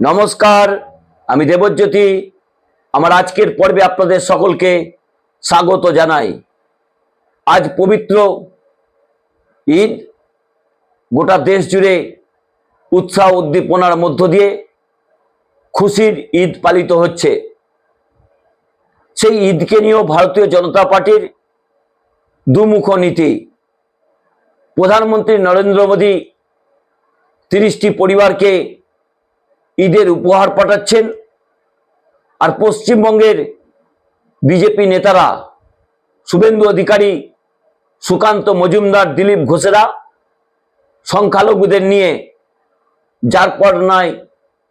নমস্কার, আমি দেবজ্যোতি। আমার আজকের পর্বে আপনাদের সকলকে স্বাগত জানাই। আজ পবিত্র ঈদ, গোটা দেশ জুড়ে উৎসাহ উদ্দীপনার মধ্য দিয়ে খুশির ঈদ পালিত হচ্ছে। সেই ঈদকে নিয়েও ভারতীয় জনতা পার্টির দুমুখ নীতি। প্রধানমন্ত্রী নরেন্দ্র মোদী তিরিশটি পরিবারকে ঈদের উপহার পাঠাচ্ছেন। আর পশ্চিমবঙ্গের বিজেপি নেতারা শুভেন্দু অধিকারী, সুকান্ত মজুমদার, দিলীপ ঘোষেরা সংখ্যালঘুদের নিয়ে যার পর নয়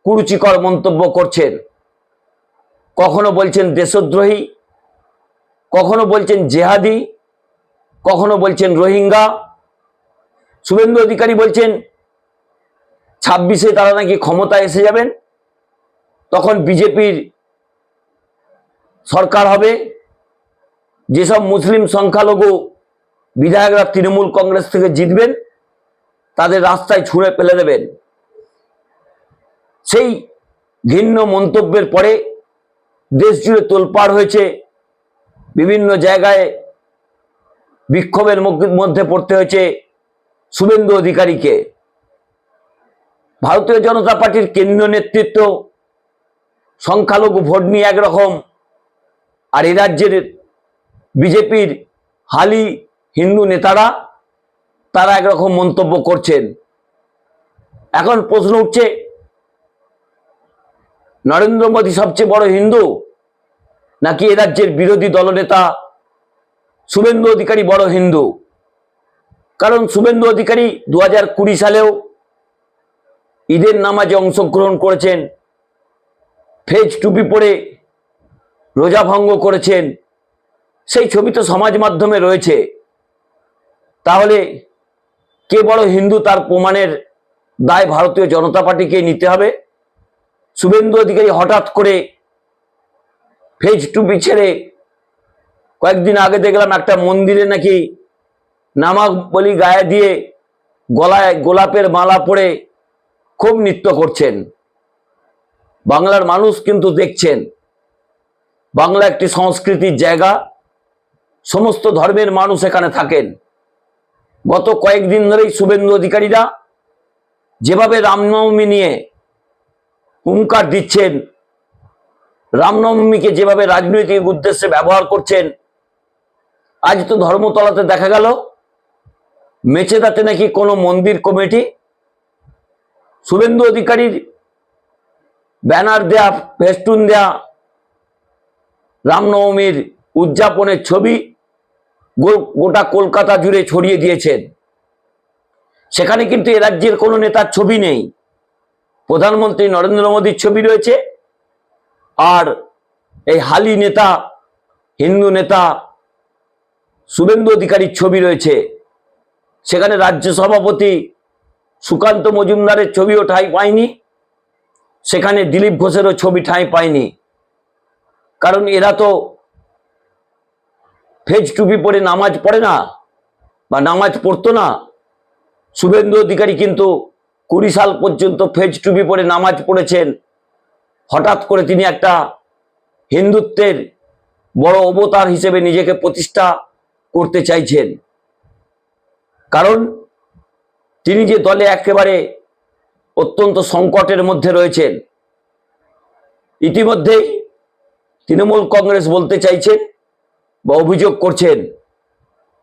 কুরুচিকর মন্তব্য করছেন। কখনো বলছেন দেশদ্রোহী, কখনো বলছেন জেহাদি, কখনো বলছেন রোহিঙ্গা। শুভেন্দু অধিকারী বলছেন ছাব্বিশে তারা নাকি ক্ষমতায় এসে যাবেন, তখন বিজেপির সরকার হবে। যেসব মুসলিম সংখ্যালঘু বিধায়করা তৃণমূল কংগ্রেস থেকে জিতবেন, তাদের রাস্তায় ছুঁড়ে ফেলে দেবেন। সেই ঘিন্ন মন্তব্যের পরে দেশ জুড়ে তোলপাড় হয়েছে, বিভিন্ন জায়গায় বিক্ষোভের মধ্যে পড়তে হয়েছে শুভেন্দু অধিকারীকে। ভারতীয় জনতা পার্টির কেন্দ্রীয় নেতৃত্ব, সংখ্যালঘু ভোট নিয়ে একরকম, আর এ রাজ্যের বিজেপির হালি হিন্দু নেতারা, তারা একরকম মন্তব্য করছেন। এখন প্রশ্ন উঠছে, নরেন্দ্র মোদী সবচেয়ে বড় হিন্দু, নাকি এ রাজ্যের বিরোধী দলনেতা শুভেন্দু অধিকারী বড় হিন্দু? কারণ শুভেন্দু অধিকারী দু হাজার কুড়ি সালেও ঈদের নামাজে অংশগ্রহণ করেছেন, ফেজ টুপি পরে রোজা ভঙ্গ করেছেন, সেই ছবি তো সমাজ মাধ্যমে রয়েছে। তাহলে কে বড় হিন্দু তার প্রমাণের দায় ভারতীয় জনতা পার্টিকে নিতে হবে? শুভেন্দু অধিকারী হঠাৎ করে ফেজ টুপি ছেড়ে কয়েকদিন আগে দেখলাম একটা মন্দিরে নাকি নামাক বলি গায়ে দিয়ে গলায় গোলাপের মালা পরে খুব নৃত্য করছেন। বাংলার মানুষ কিন্তু দেখছেন। বাংলা একটি সংস্কৃতির জায়গা। সমস্ত ধর্মের মানুষ এখানে থাকেন। গত কয়েকদিন ধরেই শুভেন্দু অধিকারীরা যেভাবে রামনবমী নিয়ে হুঙ্কার দিচ্ছেন, রামনবমীকে যেভাবে রাজনৈতিক উদ্দেশ্যে ব্যবহার করছেন, আজ তো ধর্মতলাতে দেখা গেল, মেচেদাতে নাকি কোনো মন্দির কমিটি শুভেন্দু অধিকারীর ব্যানার দেয়া, ফেস্টুন দেয়া, রামনবমীর উদযাপনের ছবি গোটা কলকাতা জুড়ে ছড়িয়ে দিয়েছেন। সেখানে কিন্তু এ রাজ্যের কোনো নেতার ছবি নেই। প্রধানমন্ত্রী নরেন্দ্র মোদীর ছবি রয়েছে। আর এই হালি নেতা, হিন্দু নেতা শুভেন্দু অধিকারীর ছবি রয়েছে। সেখানে রাজ্য সভাপতি সুকান্ত মজুমদারের ছবিও ঠাঁই পায়নি সেখানে দিলীপ ঘোষেরও ছবি ঠাঁই পায়নি কারণ এরা তো ফেজ টুপি পরে নামাজ পড়ে না বা নামাজ পড়তো না। শুভেন্দু অধিকারী কিন্তু কুড়ি সাল পর্যন্ত ফেজ টুপি পরে নামাজ পড়েছেন। হঠাৎ করে তিনি একটা হিন্দুত্বের বড় অবতার হিসেবে নিজেকে প্রতিষ্ঠা করতে চাইছেন। কারণ তিনি যে দলে একেবারে অত্যন্ত সংকটের মধ্যে রয়েছেন, ইতিমধ্যেই তৃণমূল কংগ্রেস বলতে চাইছেন বা অভিযোগ করছেন,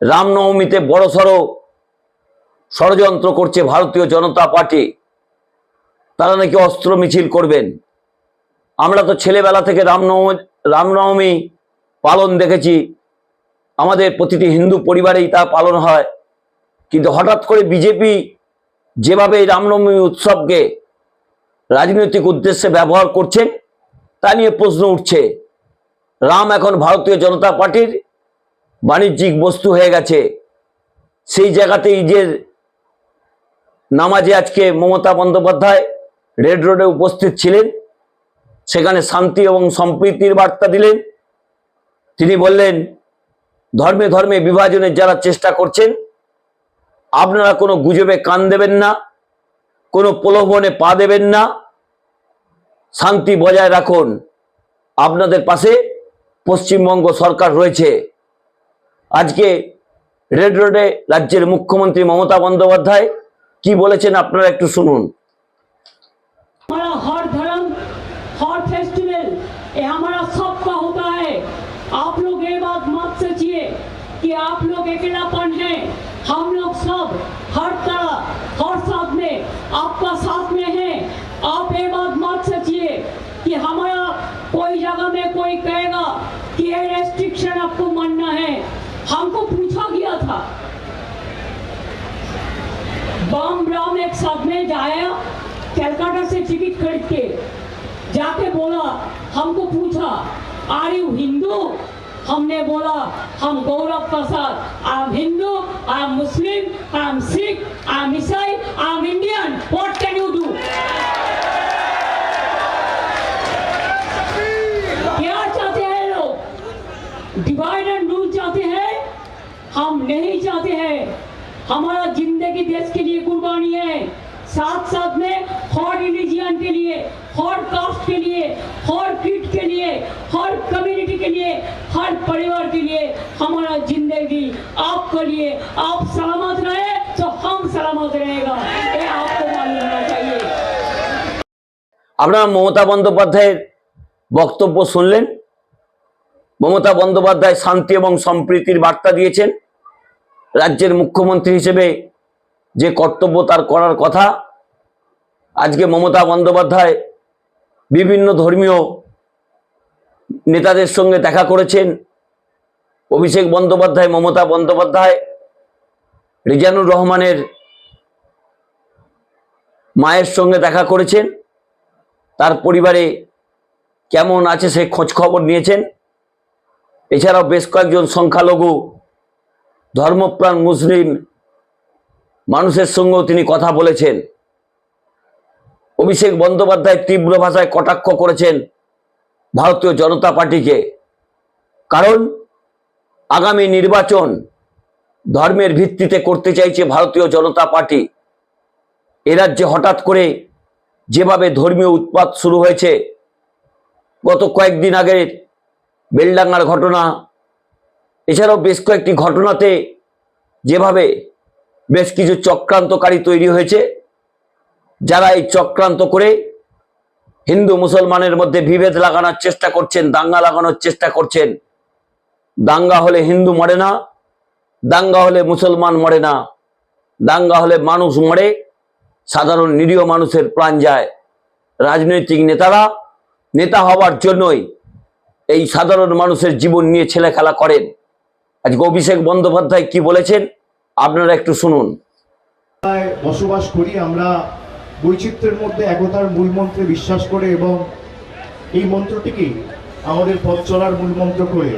রামনবমীতে বড়সড় ষড়যন্ত্র করছে ভারতীয় জনতা পার্টি, তারা নাকি অস্ত্র মিছিল করবেন। আমরা তো ছেলেবেলা থেকে রামনবমী রামনবমী পালন দেখেছি, আমাদের প্রতিটি হিন্দু পরিবারেই তা পালন হয়। কিন্তু হঠাৎ করে বিজেপি যেভাবে এই রামনবমী উৎসবকে রাজনৈতিক উদ্দেশ্যে ব্যবহার করছেন, তা নিয়ে প্রশ্ন উঠছে, রাম এখন ভারতীয় জনতা পার্টির বাণিজ্যিক বস্তু হয়ে গেছে। সেই জায়গাতে ঈদের নামাজে আজকে মমতা বন্দ্যোপাধ্যায় রেড রোডে উপস্থিত ছিলেন। সেখানে শান্তি এবং সম্প্রীতির বার্তা দিলেন। তিনি বললেন, ধর্মে ধর্মে বিভাজনের যারা চেষ্টা করছেন আপনারা কোনো গুজবে কান দেবেন না কোনো প্রলোভনে পা দেবেন না শান্তি বজায় রাখুন আপনাদের পাশে পশ্চিমবঙ্গ সরকার রয়েছে আজকে রেড রোডে রাজ্যের মুখ্যমন্ত্রী মমতা বন্দ্যোপাধ্যায় কি বলেছেন আপনারা একটু শুনুন हमारा हर धर्म हर फेस्टिवल ये हमारा सबका होता है आप लोग ये बात मत सोचिए कि आप लोग अकेलापन है हम आपका साथ में है। आप ये बात मत सोचिए कि हमारा कोई जगह में कोई कहेगा कि ये रेस्ट्रिक्शन आपको मानना है। हमको पूछा गया था। बम राम एक साथ में जाया कलकत्ता से टिकट खरीद के। जाके बोला, हमको पूछा, आर यू हिंदू? हमने बोला, हम Gaurav Prasad I am Hindu I am Muslim I am Sikh I am Isai I am Indian what can you do क्या चाहते हैं लोग? डिवाइड एंड रूल चाहते हैं, हम नहीं चाहते हैं। हमारा ज़िंदगी देश के लिए कुर्बानी है। साथ साथ में हर रिलीजियन के लिए हर कास्ट के लिए हर क्रीड के लिए हर कम्युनिटी के लिए हर परिवार के लिए हमारा जिंदगी आपके लिए आप सलामत रहे तो हम सलामत रहेगा ये आपको मालूम होना चाहिए আপনারা মমতা বন্দ্যোপাধ্যায়ের বক্তব্য শুনলেন মমতা বন্দ্যোপাধ্যায় শান্তি এবং সম্প্রীতির বার্তা দিয়েছেন রাজ্যের মুখ্যমন্ত্রী হিসেবে যে কর্তব্য তার করার কথা আজকে মমতা বন্দ্যোপাধ্যায় বিভিন্ন ধর্মীয় নেতাদের সঙ্গে দেখা করেছেন। অভিষেক বন্দ্যোপাধ্যায়, মমতা বন্দ্যোপাধ্যায়, রিজানুর রহমানের মায়ের সঙ্গে দেখা করেছেন। তার পরিবারে কেমন আছে সে খোঁজ খবর নিয়েছেন। এছাড়াও বেশ কয়েকজন সংখ্যালঘু ধর্মপ্রাণ মুসলিম মানুষের সঙ্গেও তিনি কথা বলেছেন। অভিষেক বন্দ্যোপাধ্যায় তীব্র ভাষায় কটাক্ষ করেছেন ভারতীয় জনতা পার্টিকে। কারণ আগামী নির্বাচন ধর্মের ভিত্তিতে করতে চাইছে ভারতীয় জনতা পার্টি। এ রাজ্যে হঠাৎ করে যেভাবে ধর্মীয় উৎপাত শুরু হয়েছে, গত কয়েকদিন আগের বেলডাঙ্গার ঘটনা, এছাড়াও বেশ কয়েকটি ঘটনাতে যেভাবে বেশ কিছু চক্রান্তকারী তৈরি হয়েছে যারা এই চক্রান্ত করে হিন্দু মুসলমানের মধ্যে বিভেদ লাগানোর চেষ্টা করছেন, দাঙ্গা লাগানোর চেষ্টা করছেন, দাঙ্গা হলে হিন্দু মরে না, দাঙ্গা হলে মুসলমান মরে না, দাঙ্গা হলে মানুষ মরে, সাধারণ নিরীহ মানুষের প্রাণ যায়। রাজনৈতিক নেতারা নেতা হওয়ার জন্যই এই সাধারণ মানুষের জীবন নিয়ে ছেলে খেলা করেন। আজকে অভিষেক বন্দ্যোপাধ্যায় কি বলেছেন, আপনারা একটু শুনুন। বসবাস করি আমরা বৈচিত্র্যের মধ্যে একতার মূল মন্ত্রে বিশ্বাস করে এবং এই মন্ত্রটিকে আমাদের পথ চলার মূল মন্ত্র করে।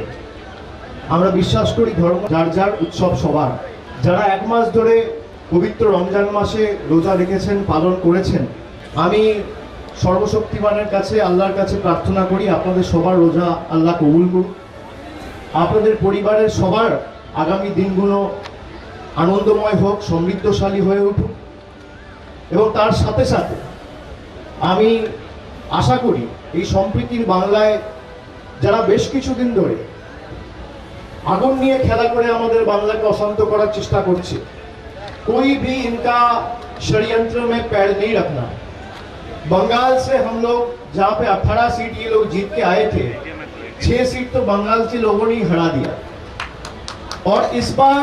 আমরা বিশ্বাস করি ধর্ম যার যার উৎসব সবার। যারা এক মাস ধরে পবিত্র রমজান মাসে রোজা রেখেছেন, পালন করেছেন, আমি সর্বশক্তিমানের কাছে, আল্লাহর কাছে প্রার্থনা করি আপনাদের সবার রোজা আল্লাহ কবুল করুন আপনাদের পরিবারের সবার আগামী দিনগুলো আনন্দময় হোক, সমৃদ্ধশালী হয়ে উঠুক। এবং তার সাথে সাথে আমি আশা করি এই সম্প্রীতির বাংলায় যারা বেশ কিছুদিন ধরে আগুন নিয়ে খেলা করে আমাদের বাংলাকে অশান্ত করার চেষ্টা করছে कोई भी इनका षड्यंत्र में पैर नहीं रखना बंगाल से हम लोग जहाँ पे 18 सीट ये लोग जीत के आए थे छह सीट तो बंगाल के लोगों ने ही हरा दिया और इस बार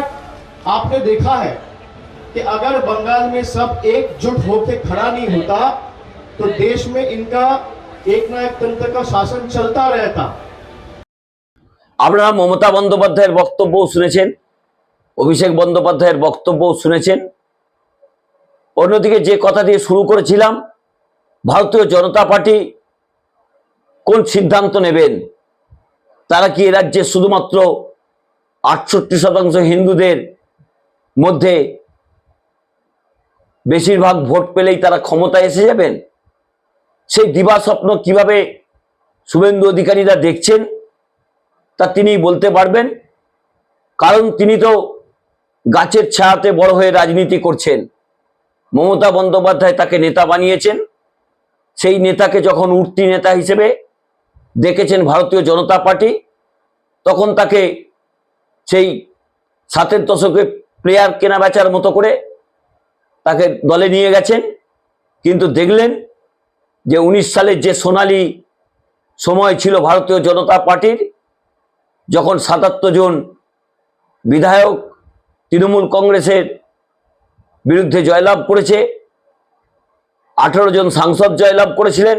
आपने देखा है कि अगर बंगाल में सब एकजुट होकर खड़ा नहीं होता तो देश में इनका एक ना एक तंत्र का शासन चलता रहता আপনারা মমতা বন্দ্যোপাধ্যায়ের বক্তব্যও শুনেছেন অভিষেক বন্দ্যোপাধ্যায়ের বক্তব্যও শুনেছেন অন্যদিকে যে কথা দিয়ে শুরু করেছিলাম ভারতীয় জনতা পার্টি কোন সিদ্ধান্ত নেবেন তারা কি এ রাজ্যে শুধুমাত্র আটষট্টি শতাংশ হিন্দুদের মধ্যে বেশিরভাগ ভোট পেলেই তারা ক্ষমতায় এসে যাবেন? সেই দিবা স্বপ্ন কীভাবে শুভেন্দু অধিকারীরা দেখছেন, তা তিনি বলতে পারবেন। কারণ তিনি তো গাছের ছায়াতে বড় হয়ে রাজনীতি করছেন। মমতা বন্দ্যোপাধ্যায় তাকে নেতা বানিয়েছেন। সেই নেতাকে যখন উঠতি নেতা হিসেবে দেখেছেন ভারতীয় জনতা পার্টি, তখন তাকে সেই সাতের দশকে প্লেয়ার কেনা বেচার মতো করে তাকে দলে নিয়ে গেছেন। কিন্তু দেখলেন যে উনিশ সালের যে সোনালি সময় ছিল ভারতীয় জনতা পার্টির, যখন সাতাত্তর জন বিধায়ক তৃণমূল কংগ্রেসের বিরুদ্ধে জয়লাভ করেছে, আঠেরো জন সাংসদ জয়লাভ করেছিলেন,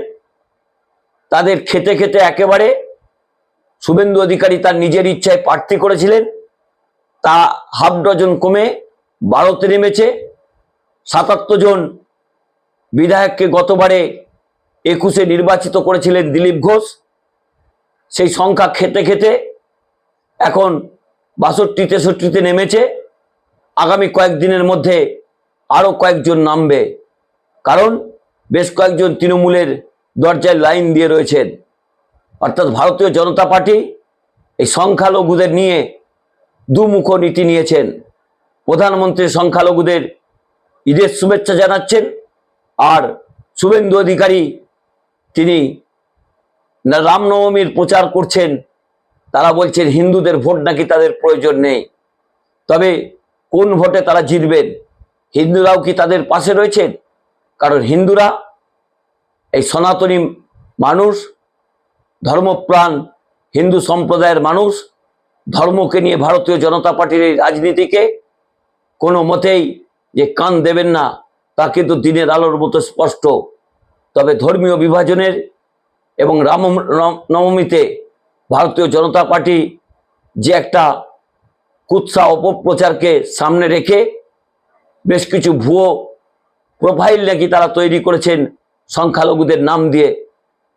তাদের খেতে খেতে একেবারে শুভেন্দু অধিকারী তার নিজের ইচ্ছায় প্রার্থী করেছিলেন। তা হাফ ডজন কমে বারোতে নেমেছে। সাতাত্তর জন বিধায়ককে গতবারে একুশে নির্বাচিত করেছিলেন দিলীপ ঘোষ। সেই সংখ্যা খেতে খেতে এখন বাষট্টি, তেষট্টিতে নেমেছে। আগামী কয়েকদিনের মধ্যে আরও কয়েকজন নামবে। কারণ বেশ কয়েকজন তৃণমূলের দরজায় লাইন দিয়ে রয়েছেন। অর্থাৎ ভারতীয় জনতা পার্টি এই সংখ্যালঘুদের নিয়ে দুমুখ নীতি নিয়েছেন। প্রধানমন্ত্রী সংখ্যালঘুদের ঈদের শুভেচ্ছা জানাচ্ছেন। আর শুভেন্দু অধিকারী, তিনি রামনবমীর প্রচার করছেন, তারা বলছেন হিন্দুদের ভোট নাকি তাদের প্রয়োজন নেই। তবে কোন ভোটে তারা জিতবেন, হিন্দুরাও কি তাদের পাশে রয়েছেন? কারণ হিন্দুরা এই সনাতনী মানুষ, ধর্মপ্রাণ, হিন্দু সম্প্রদায়ের মানুষ, ধর্মকে নিয়ে ভারতীয় জনতা পার্টির রাজনীতিকে কোনো মতেই যে কান দেবেন না, তা কিন্তু দিনের আলোর মতো স্পষ্ট। তবে ধর্মীয় বিভাজনের এবং রাম নবমীতে ভারতীয় জনতা পার্টি যে একটা কুৎসা অপপ্রচারকে সামনে রেখে বেশ কিছু ভুয়ো প্রোফাইল নাকি তারা তৈরি করেছেন সংখ্যালঘুদের নাম দিয়ে,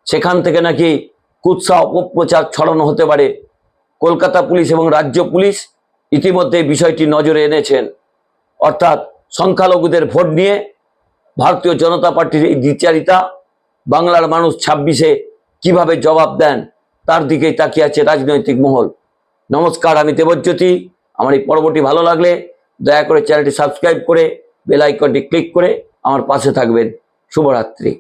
সেখান থেকে নাকি কুৎসা অপপ্রচার ছড়ানো হতে পারে। কলকাতা পুলিশ এবং রাজ্য পুলিশ ইতিমধ্যে বিষয়টি নজরে এনেছেন। অর্থাৎ সংখ্যালঘুদের ভোট নিয়ে ভারতীয় জনতা পার্টির এই দ্বিচারিতা, বাংলার মানুষ ছাব্বিশে কীভাবে জবাব দেন, তার দিকেই তাকিয়ে আছে রাজনৈতিক মহল। নমস্কার, আমি দেবজ্যোতি। আমার এই পর্বটি ভালো লাগলে দয়া করে চ্যানেলটি সাবস্ক্রাইব করে বেল আইকনটি ক্লিক করে আমার পাশে থাকবেন। শুভরাত্রি।